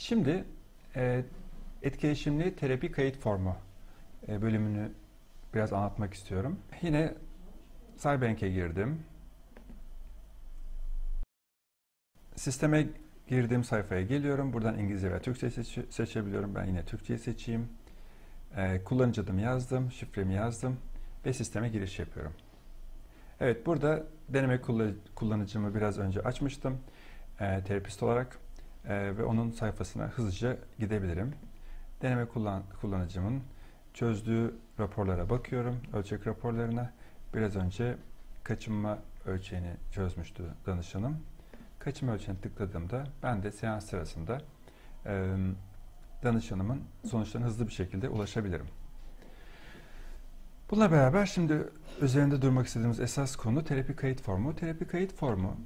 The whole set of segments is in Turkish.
Şimdi e, etkileşimli terapi kayıt formu e, bölümünü biraz anlatmak istiyorum. Yine Cybank'e girdim. Sisteme girdiğim sayfaya geliyorum. Buradan İngilizce ve Türkçe seç seçebiliyorum. Ben yine Türkçeyi seçeyim. Ee, kullanıcı adımı yazdım, şifremi yazdım ve sisteme giriş yapıyorum. Evet, burada deneme kullanıcımı biraz önce açmıştım e, terapist olarak e, ve onun sayfasına hızlıca gidebilirim. Deneme kullan kullanıcımın çözdüğü raporlara bakıyorum, ölçek raporlarına. Biraz önce kaçınma ölçeğini çözmüştü danışanım. Kaçınma ölçeğini tıkladığımda ben de seans sırasında e, danışanımın sonuçlarına hızlı bir şekilde ulaşabilirim. Bununla beraber şimdi üzerinde durmak istediğimiz esas konu terapi kayıt formu. Terapi kayıt formu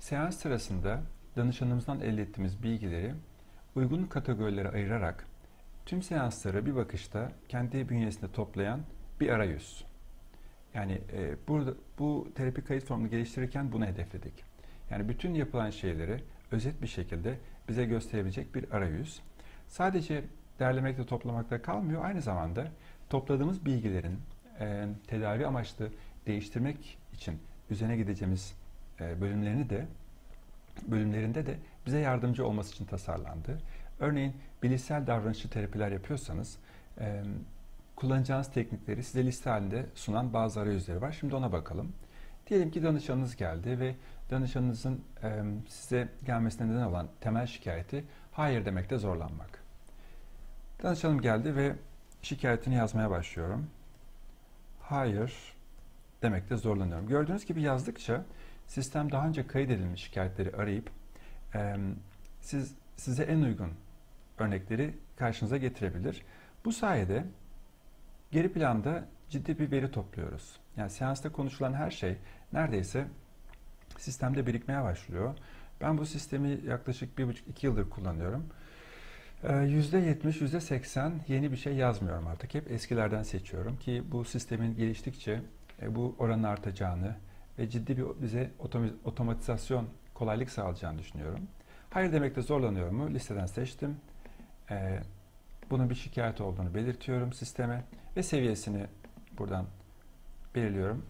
seans sırasında danışanımızdan elde ettiğimiz bilgileri uygun kategorilere ayırarak tüm seansları bir bakışta kendi bünyesinde toplayan bir arayüz. Yani e, burada bu terapi kayıt formunu geliştirirken bunu hedefledik. Yani bütün yapılan şeyleri özet bir şekilde bize gösterebilecek bir arayüz. Sadece derlemekle toplamakta kalmıyor. Aynı zamanda topladığımız bilgilerin e, tedavi amaçlı değiştirmek için üzerine gideceğimiz e, bölümlerini de bölümlerinde de bize yardımcı olması için tasarlandı. Örneğin bilişsel davranışçı terapiler yapıyorsanız e, kullanacağınız teknikleri size liste halinde sunan bazı arayüzleri var. Şimdi ona bakalım. Diyelim ki danışanınız geldi ve danışanınızın e, size gelmesine neden olan temel şikayeti hayır demekte zorlanmak. Danışanım geldi ve şikayetini yazmaya başlıyorum. Hayır demekte zorlanıyorum. Gördüğünüz gibi yazdıkça sistem daha önce kaydedilmiş şikayetleri arayıp e, siz size en uygun örnekleri karşınıza getirebilir. Bu sayede geri planda ciddi bir veri topluyoruz. Yani seansta konuşulan her şey neredeyse sistemde birikmeye başlıyor. Ben bu sistemi yaklaşık bir buçuk iki yıldır kullanıyorum. %70, ee, %80 yeni bir şey yazmıyorum artık. Hep eskilerden seçiyorum ki bu sistemin geliştikçe e, bu oranın artacağını ve ciddi bir bize otomatizasyon kolaylık sağlayacağını düşünüyorum. Hayır demekte zorlanıyor mu? Listeden seçtim. Ee, bunun bir şikayet olduğunu belirtiyorum sisteme ve seviyesini buradan belirliyorum.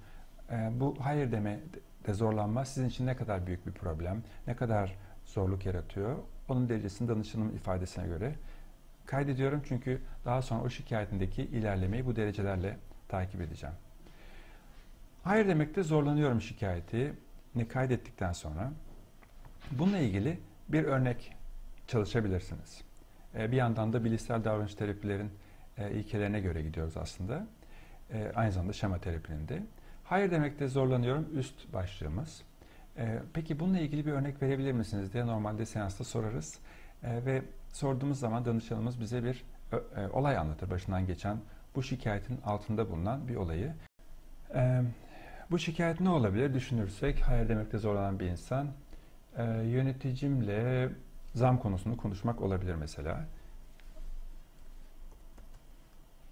Ee, bu hayır deme de zorlanma sizin için ne kadar büyük bir problem, ne kadar zorluk yaratıyor. Onun derecesini danışanın ifadesine göre kaydediyorum çünkü daha sonra o şikayetindeki ilerlemeyi bu derecelerle takip edeceğim. Hayır demekte zorlanıyorum şikayeti ne kaydettikten sonra bununla ilgili bir örnek çalışabilirsiniz. E, bir yandan da bilişsel davranış terapilerin e, ilkelerine göre gidiyoruz aslında. E, aynı zamanda şema terapinin de. Hayır demekte zorlanıyorum üst başlığımız. Peki bununla ilgili bir örnek verebilir misiniz diye normalde seansta sorarız. Ve sorduğumuz zaman danışanımız bize bir olay anlatır. Başından geçen bu şikayetin altında bulunan bir olayı. Bu şikayet ne olabilir düşünürsek hayır demekte zorlanan bir insan yöneticimle zam konusunu konuşmak olabilir mesela.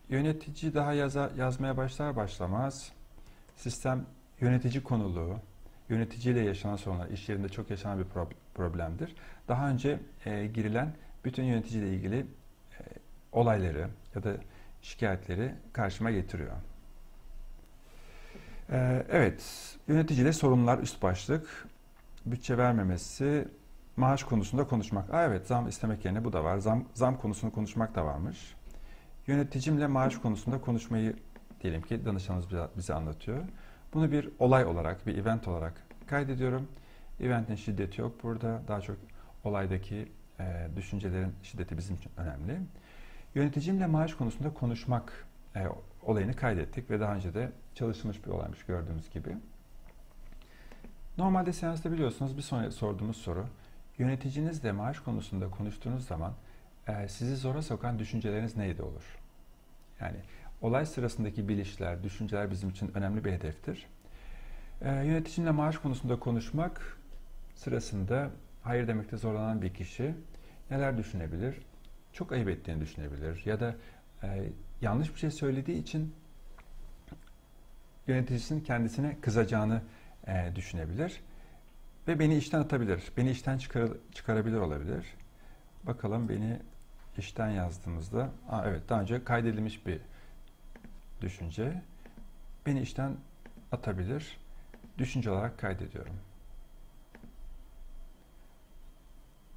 Yönetici daha yaza, yazmaya başlar başlamaz sistem yönetici konuluğu, yöneticiyle yaşanan sorunlar, iş yerinde çok yaşanan bir problemdir. Daha önce e, girilen bütün yöneticiyle ilgili e, olayları ya da şikayetleri karşıma getiriyor. E, evet, yöneticiyle sorunlar üst başlık, bütçe vermemesi, maaş konusunda konuşmak. Aa, evet, zam istemek yerine bu da var. Zam, zam konusunu konuşmak da varmış. Yöneticimle maaş konusunda konuşmayı diyelim ki danışanımız bize anlatıyor. Bunu bir olay olarak, bir event olarak kaydediyorum. Eventin şiddeti yok burada. Daha çok olaydaki e, düşüncelerin şiddeti bizim için önemli. Yöneticimle maaş konusunda konuşmak e, olayını kaydettik ve daha önce de çalışılmış bir olaymış gördüğümüz gibi. Normalde seansta biliyorsunuz bir sonra sorduğumuz soru yöneticinizle maaş konusunda konuştuğunuz zaman e, sizi zora sokan düşünceleriniz neydi olur? Yani olay sırasındaki bilişler, düşünceler bizim için önemli bir hedeftir. E, yöneticimle maaş konusunda konuşmak sırasında hayır demekte zorlanan bir kişi neler düşünebilir? Çok ayıp ettiğini düşünebilir ya da e, yanlış bir şey söylediği için yöneticisinin kendisine kızacağını e, düşünebilir ve beni işten atabilir, beni işten çıkar, çıkarabilir olabilir. Bakalım beni işten yazdığımızda, Aa, evet daha önce kaydedilmiş bir düşünce. Beni işten atabilir. Düşünce olarak kaydediyorum.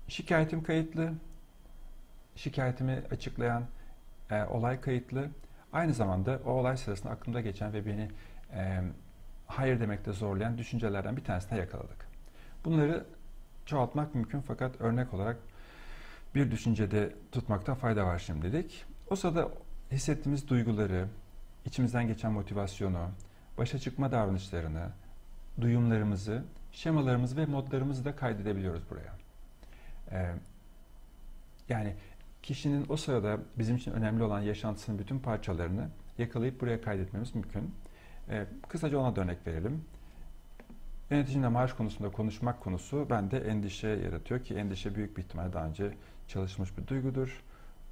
Şikayetim kayıtlı. Şikayetimi açıklayan e, olay kayıtlı. Aynı zamanda o olay sırasında aklımda geçen ve beni e, hayır demekte zorlayan düşüncelerden bir tanesine yakaladık. Bunları çoğaltmak mümkün fakat örnek olarak bir düşüncede tutmakta fayda var şimdilik. O sırada hissettiğimiz duyguları, içimizden geçen motivasyonu, başa çıkma davranışlarını, duyumlarımızı, şemalarımızı ve modlarımızı da kaydedebiliyoruz buraya. Ee, yani kişinin o sırada bizim için önemli olan yaşantısının bütün parçalarını yakalayıp buraya kaydetmemiz mümkün. Ee, kısaca ona da örnek verelim. Yöneticimle maaş konusunda konuşmak konusu bende endişe yaratıyor ki endişe büyük bir ihtimal daha önce çalışmış bir duygudur.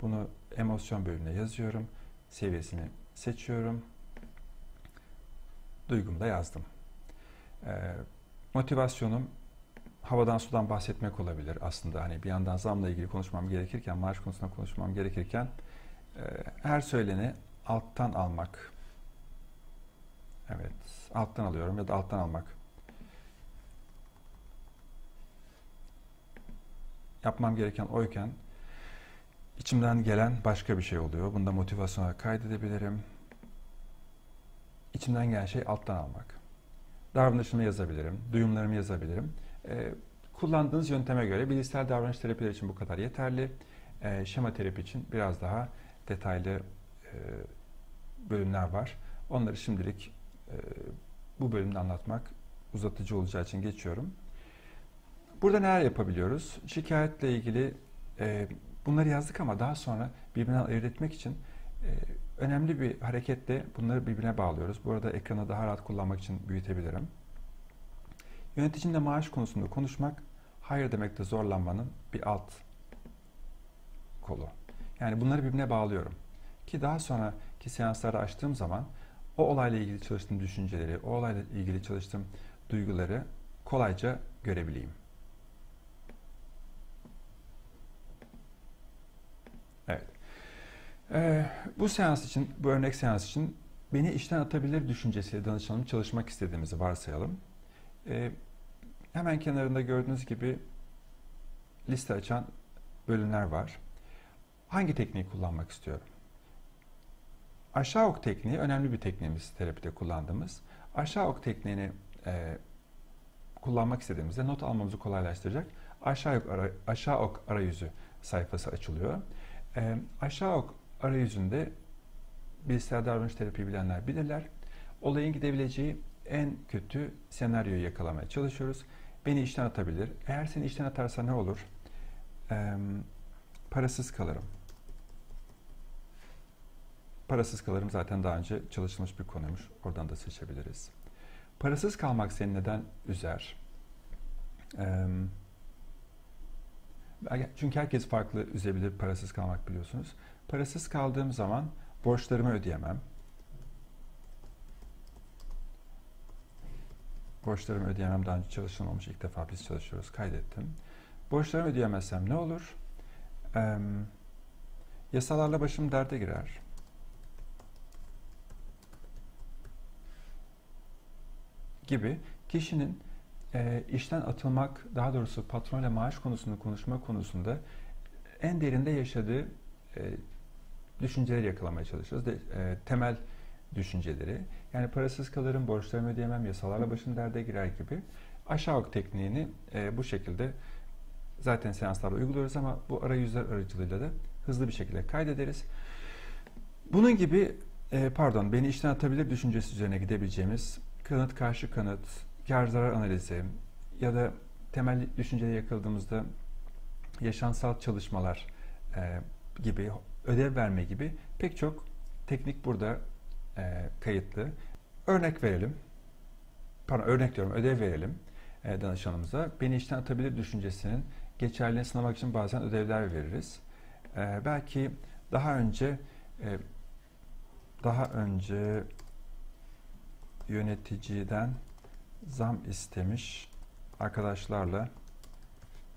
Bunu emosyon bölümüne yazıyorum. Seviyesini seçiyorum. Duygumu da yazdım. Ee, motivasyonum havadan sudan bahsetmek olabilir aslında. Hani bir yandan zamla ilgili konuşmam gerekirken, maaş konusunda konuşmam gerekirken e, her söyleni alttan almak. Evet, alttan alıyorum ya da alttan almak. Yapmam gereken oyken içimden gelen başka bir şey oluyor. Bunda motivasyona kaydedebilirim. İçimden gelen şey alttan almak. Davranışımı yazabilirim, duyumlarımı yazabilirim. E, kullandığınız yönteme göre bilişsel davranış terapileri için bu kadar yeterli. E, şema terapi için biraz daha detaylı e, bölümler var. Onları şimdilik e, bu bölümde anlatmak uzatıcı olacağı için geçiyorum. Burada neler yapabiliyoruz? Şikayetle ilgili e, bunları yazdık ama daha sonra birbirinden ayırt etmek için önemli bir hareketle bunları birbirine bağlıyoruz. Bu arada ekranı daha rahat kullanmak için büyütebilirim. Yöneticinle maaş konusunda konuşmak hayır demekte zorlanmanın bir alt kolu. Yani bunları birbirine bağlıyorum. Ki daha sonraki seanslarda açtığım zaman o olayla ilgili çalıştığım düşünceleri, o olayla ilgili çalıştığım duyguları kolayca görebileyim. Evet. Ee, bu seans için, bu örnek seans için beni işten atabilir düşüncesiyle danışanım çalışmak istediğimizi varsayalım. Ee, hemen kenarında gördüğünüz gibi liste açan bölümler var. Hangi tekniği kullanmak istiyorum? Aşağı ok tekniği önemli bir tekniğimiz terapide kullandığımız. Aşağı ok tekniğini e, kullanmak istediğimizde not almamızı kolaylaştıracak aşağı ok, ara, aşağı ok arayüzü sayfası açılıyor. E, aşağı ok arayüzünde bilgisayar davranış terapi bilenler bilirler. Olayın gidebileceği en kötü senaryoyu yakalamaya çalışıyoruz. Beni işten atabilir. Eğer seni işten atarsa ne olur? Ee, parasız kalırım. Parasız kalırım zaten daha önce çalışılmış bir konuymuş. Oradan da seçebiliriz. Parasız kalmak seni neden üzer? Ee, çünkü herkes farklı üzebilir parasız kalmak biliyorsunuz. Parasız kaldığım zaman borçlarımı ödeyemem. Borçlarımı ödeyemem daha önce çalışılmamış. ilk defa biz çalışıyoruz. Kaydettim. Borçlarımı ödeyemezsem ne olur? Ee, yasalarla başım derde girer. Gibi kişinin e, işten atılmak, daha doğrusu patronla maaş konusunda konuşma konusunda en derinde yaşadığı e, düşünceleri yakalamaya çalışıyoruz. De, e, temel düşünceleri. Yani parasız kalırım, borçlarımı ödeyemem, yasalarla başım derde girer gibi aşağı ok tekniğini e, bu şekilde zaten seanslarda uyguluyoruz ama bu arayüzler aracılığıyla da hızlı bir şekilde kaydederiz. Bunun gibi e, pardon beni işten atabilir düşüncesi üzerine gidebileceğimiz kanıt karşı kanıt, kar zarar analizi ya da temel düşünceleri yakaladığımızda yaşansal çalışmalar e, gibi ödev verme gibi pek çok teknik burada e, kayıtlı. Örnek verelim. Pardon örnek diyorum ödev verelim e, danışanımıza. Beni işten atabilir düşüncesinin geçerliliğini sınamak için bazen ödevler veririz. E, belki daha önce e, daha önce yöneticiden zam istemiş arkadaşlarla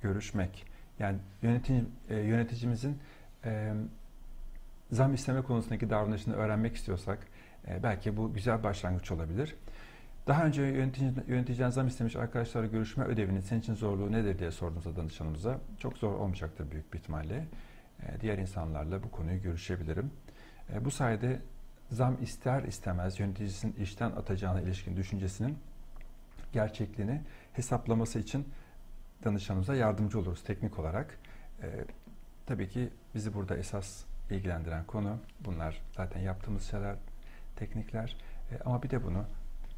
görüşmek Yani yönetici, e, yöneticimizin e, zam isteme konusundaki davranışını öğrenmek istiyorsak e, belki bu güzel başlangıç olabilir. Daha önce yönetici, yöneticiden zam istemiş arkadaşlarla görüşme ödevinin senin için zorluğu nedir diye sorduğumuzda danışanımıza çok zor olmayacaktır büyük bir ihtimalle. E, diğer insanlarla bu konuyu görüşebilirim. E, bu sayede zam ister istemez yöneticisinin işten atacağına ilişkin düşüncesinin gerçekliğini hesaplaması için danışanımıza yardımcı oluruz teknik olarak. Tabii ki bizi burada esas ilgilendiren konu bunlar zaten yaptığımız şeyler, teknikler e, ama bir de bunu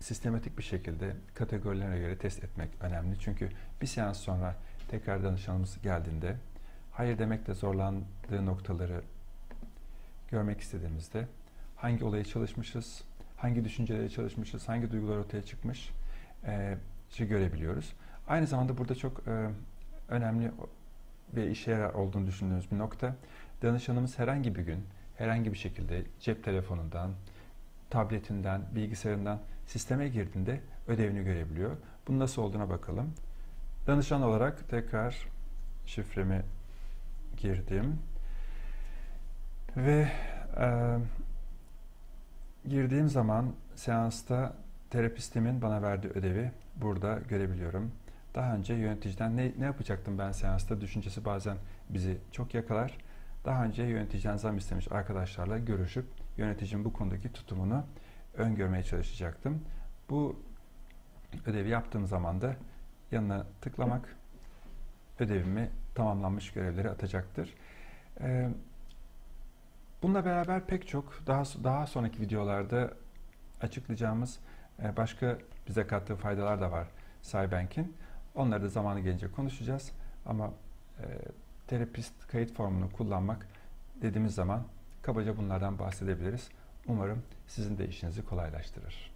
sistematik bir şekilde kategorilerine göre test etmek önemli. Çünkü bir seans sonra tekrar danışanımız geldiğinde hayır demekte zorlandığı noktaları görmek istediğimizde hangi olayı çalışmışız, hangi düşünceleri çalışmışız, hangi duygular ortaya çıkmış e, şey görebiliyoruz. Aynı zamanda burada çok e, önemli ve işe yarar olduğunu düşündüğümüz bir nokta. Danışanımız herhangi bir gün, herhangi bir şekilde cep telefonundan, tabletinden, bilgisayarından sisteme girdiğinde ödevini görebiliyor. Bunun nasıl olduğuna bakalım. Danışan olarak tekrar şifremi girdim. Ve e, girdiğim zaman seansta terapistimin bana verdiği ödevi burada görebiliyorum. Daha önce yöneticiden ne, ne yapacaktım ben seansta düşüncesi bazen bizi çok yakalar. Daha önce yöneticiden zam istemiş arkadaşlarla görüşüp yöneticinin bu konudaki tutumunu öngörmeye çalışacaktım. Bu ödevi yaptığım zaman da yanına tıklamak ödevimi tamamlanmış görevleri atacaktır. Ee, bununla beraber pek çok daha daha sonraki videolarda açıklayacağımız e, başka bize kattığı faydalar da var Cybank'in. Onları da zamanı gelince konuşacağız. Ama e, terapist kayıt formunu kullanmak dediğimiz zaman kabaca bunlardan bahsedebiliriz. Umarım sizin de işinizi kolaylaştırır.